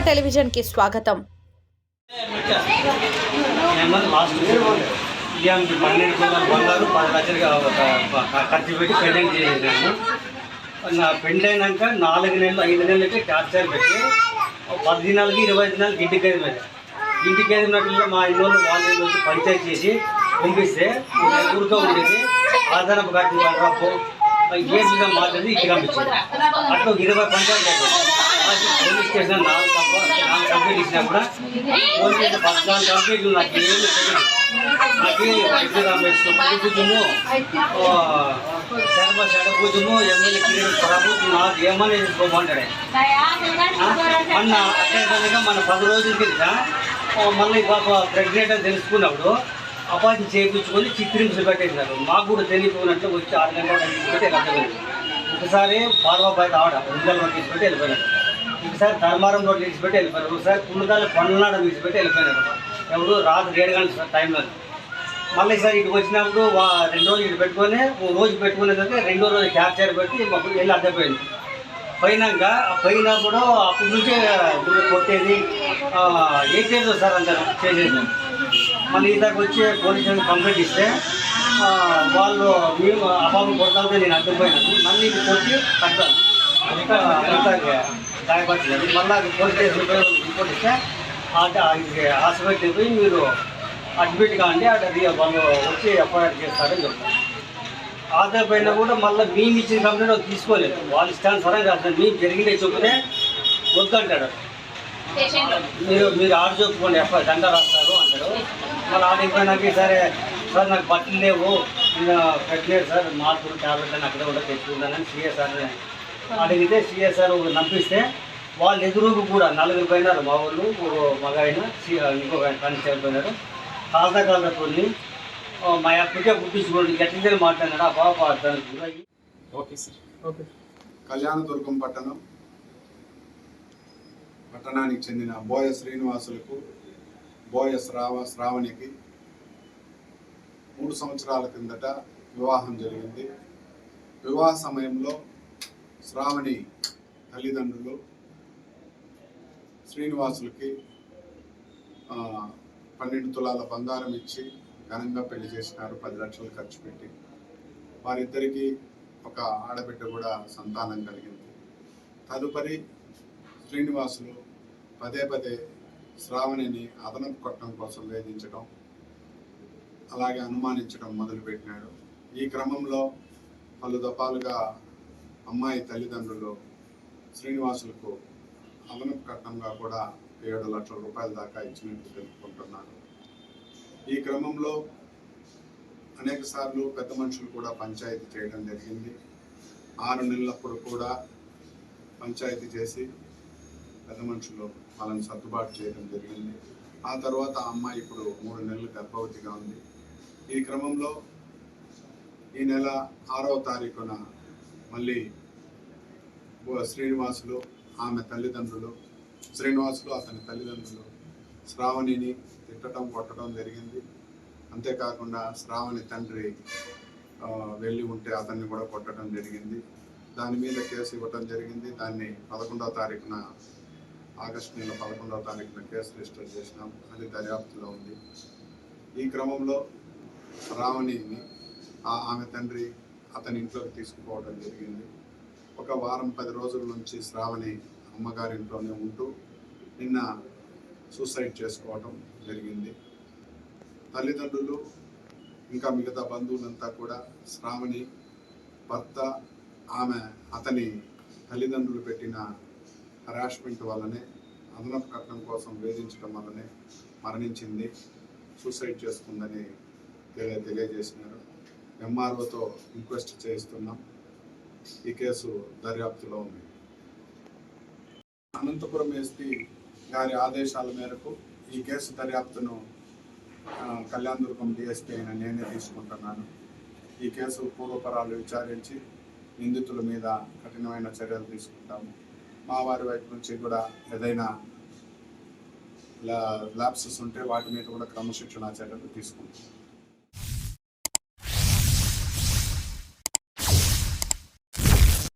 టెలివిజన్కి స్వాగతం. ఏమన్నా లాస్ట్ పన్నెండు వందల పది లక్షలు క- ఖర్చు పెట్టి పెండింగ్ చేసేసాము నా పెండ్ అయినాక నాలుగు నెలలు ఐదు నెలలకి టార్చర్ పెట్టి పది దినాలకి ఇరవై దినాలకి ఇంటికి ఐదు మీద ఇంటికి ఐదు మా ఇంట్లో వాళ్ళు వీళ్ళు వచ్చి పంచాయతీ చేసి పంపిస్తే ఊరితో ఉండేది. ఆధారపు కట్టి పో విధంగా మాట్లాడి ఇక్కడ పంపించింది అట్లా ఇరవై పంచాయతీ పోలీస్ స్టేషన్ నాలుగు కంప- నాలుగు కంప్లీట్ ఇచ్చినా కూడా పోలీస్ స్టేషన్ కంప్లీట్లు నాకు ఏమి నాకు వైద్య పూజము శరభ శడ ఎమ్మెల్యే కిరీటం ప్రభుత్వం నాకు ఏమని తీసుకోమంటాడే మొన్న మన పది రోజుల కింద మళ్ళీ పాప ప్రెగ్నెంట్ అని తెలుసుకున్నప్పుడు అపాయింట్ చేయించుకొని చిత్రింపు పెట్టేసినారు మాకు కూడా తెలియకున్నట్లు వచ్చి ఆరు గంటల తీసుకుంటే ఒకసారి బాగా బయట ఆవిడ ఉందల్లో తీసుకుంటే వెళ్ళిపోయినారు సార్ ధర్మారం రోడ్ విడిచిపెట్టి వెళ్ళిపోయినారు ఒకసారి పుల్లకాయలు పండ్లనాడ తీసుపెట్టి వెళ్ళిపోయినారు ఎవరు రాత్రి ఏడు గంటల టైంలో. మళ్ళీ సార్ ఇటు వచ్చినప్పుడు రెండు రోజులు ఇటు పెట్టుకొని ఓ రోజు పెట్టుకునేసరికి రెండో రోజు క్యాప్చర్ పెట్టి మాకు వెళ్ళి అడ్డపోయింది పోయినాక పోయినప్పుడు అప్పటి నుంచే గుడి కొట్టేది ఏం చేయదు సార్ అంటారు చేసేది? మళ్ళీ ఇలాగ వచ్చి పోలీస్ స్టేషన్ కంప్లైంట్ ఇస్తే వాళ్ళు మేము అబాబు కొడతాంతో నేను అడ్డుపోయినాను మళ్ళీ ఇది కొట్టి కట్టాను. గాయపడుతున్నారు మళ్ళీ అది పోలీస్ స్టేషన్ రిపోర్ట్ ఇస్తే అది హాస్పిటల్కి పోయి మీరు అడ్మిట్ కాండి అక్కడ వాళ్ళు వచ్చి ఎఫ్ఐఆర్ చేస్తారని చెప్తారు. ఆధార్ పైన కూడా మళ్ళీ మేము ఇచ్చిన కంప్లైంట్ తీసుకోలేదు. వాళ్ళు ఇష్టానుసారం చేస్తారు మేము జరిగిందే చెప్తే వద్దంటాడు మీరు మీరు ఆడ చెప్పుకోండి ఎఫ్ఐఆర్ దండ రాస్తారు అంటాడు మళ్ళీ ఆడిపోయినాక సరే సార్ నాకు బట్టలు లేవు. పెట్టలేదు సార్. మార్పులు టాబ్లెట్ అని అక్కడ కూడా తెచ్చుకుంటానని సిఎస్ఆర్ అడిగితే సిఎస్ఆర్ నంపిస్తే వాళ్ళు ఎదురుకు కూడా నలుగురు పోయినారు. మా వాళ్ళు ఒక మగ ఆయన ఇంకొక ఆయన కానిస్టేబుల్ పోయినారు. కాలతా కాలతా కొన్ని ఆ, మా అప్పటికే పుట్టించుకోండి ఎట్లా మాట్లాడినాడు. ఆ పాప దానికి గురయ్యి ఓకే సార్. ఓకే కళ్యాణదుర్గం పట్టణం పట్టణానికి చెందిన బోయ శ్రీనివాసులకు బోయ శ్రావ శ్రావణికి మూడు సంవత్సరాల కిందట వివాహం జరిగింది. వివాహ సమయంలో శ్రావణి తల్లిదండ్రులు శ్రీనివాసులకి పన్నెండు తులాల బంగారం ఇచ్చి ఘనంగా పెళ్ళి చేసినారు పది లక్షలు ఖర్చు పెట్టి. వారిద్దరికీ ఒక ఆడబిడ్డ కూడా సంతానం కలిగింది. తదుపరి శ్రీనివాసులు పదే పదే శ్రావణిని అదనపు కొట్టడం కోసం వేధించడం అలాగే అనుమానించడం మొదలుపెట్టినాడు. ఈ క్రమంలో పలు దఫాలుగా అమ్మాయి తల్లిదండ్రులు శ్రీనివాసులకు అదనపు కట్నంగా కూడా ఏడు లక్షల రూపాయల దాకా ఇచ్చినట్టు తెలుపుకుంటున్నారు. ఈ క్రమంలో అనేక సార్లు పెద్ద మనుషులు కూడా పంచాయతీ చేయడం జరిగింది. ఆరు నెలలప్పుడు కూడా పంచాయతీ చేసి పెద్ద మనుషులు వాళ్ళని సర్దుబాటు చేయడం జరిగింది. ఆ తర్వాత ఆ అమ్మాయి ఇప్పుడు మూడు నెలలు గర్భవతిగా ఉంది. ఈ క్రమంలో ఈ నెల ఆరవ తారీఖున మళ్ళీ శ్రీనివాసులు ఆమె తల్లిదండ్రులు శ్రీనివాసులు అతని తల్లిదండ్రులు శ్రావణిని తిట్టడం కొట్టడం జరిగింది. అంతేకాకుండా శ్రావణి తండ్రి వెళ్ళి ఉంటే అతన్ని కూడా కొట్టడం జరిగింది. దాని మీద కేసు ఇవ్వటం జరిగింది. దాన్ని పదకొండవ తారీఖున ఆగస్టు నెల పదకొండవ తారీఖున కేసు రిజిస్టర్ చేసినాం. అది దర్యాప్తులో ఉంది. ఈ క్రమంలో శ్రావణిని ఆ ఆమె తండ్రి అతని ఇంట్లోకి తీసుకుపోవడం జరిగింది. ఒక వారం పది రోజుల నుంచి శ్రావణి అమ్మగారి ఇంట్లోనే ఉంటూ నిన్న సూసైడ్ చేసుకోవటం జరిగింది. తల్లిదండ్రులు ఇంకా మిగతా బంధువులంతా కూడా శ్రావణి భర్త ఆమె అతని తల్లిదండ్రులు పెట్టిన హరాస్మెంట్ వల్లనే అదనపు కట్నం కోసం వేధించడం వల్లనే మరణించింది. సూసైడ్ చేసుకుందని తెలియ తెలియజేసినారు. ఎంఆర్ఓతో ఇంక్వెస్ట్ చేయిస్తున్నాం. ఈ కేసు దర్యాప్తులో ఉంది. అనంతపురం ఎస్పీ గారి ఆదేశాల మేరకు ఈ కేసు దర్యాప్తును కళ్యాణదుర్గం డిఎస్పీ అయిన నేనే తీసుకుంటున్నాను. ఈ కేసు పూర్వపరాలు విచారించి నిందితుల మీద కఠినమైన చర్యలు తీసుకుంటాము. మా వారి వైపు నుంచి కూడా ఏదైనా ల్యాబ్సెస్ ఉంటే వాటి మీద కూడా క్రమశిక్షణ చర్యలు తీసుకుంటాం.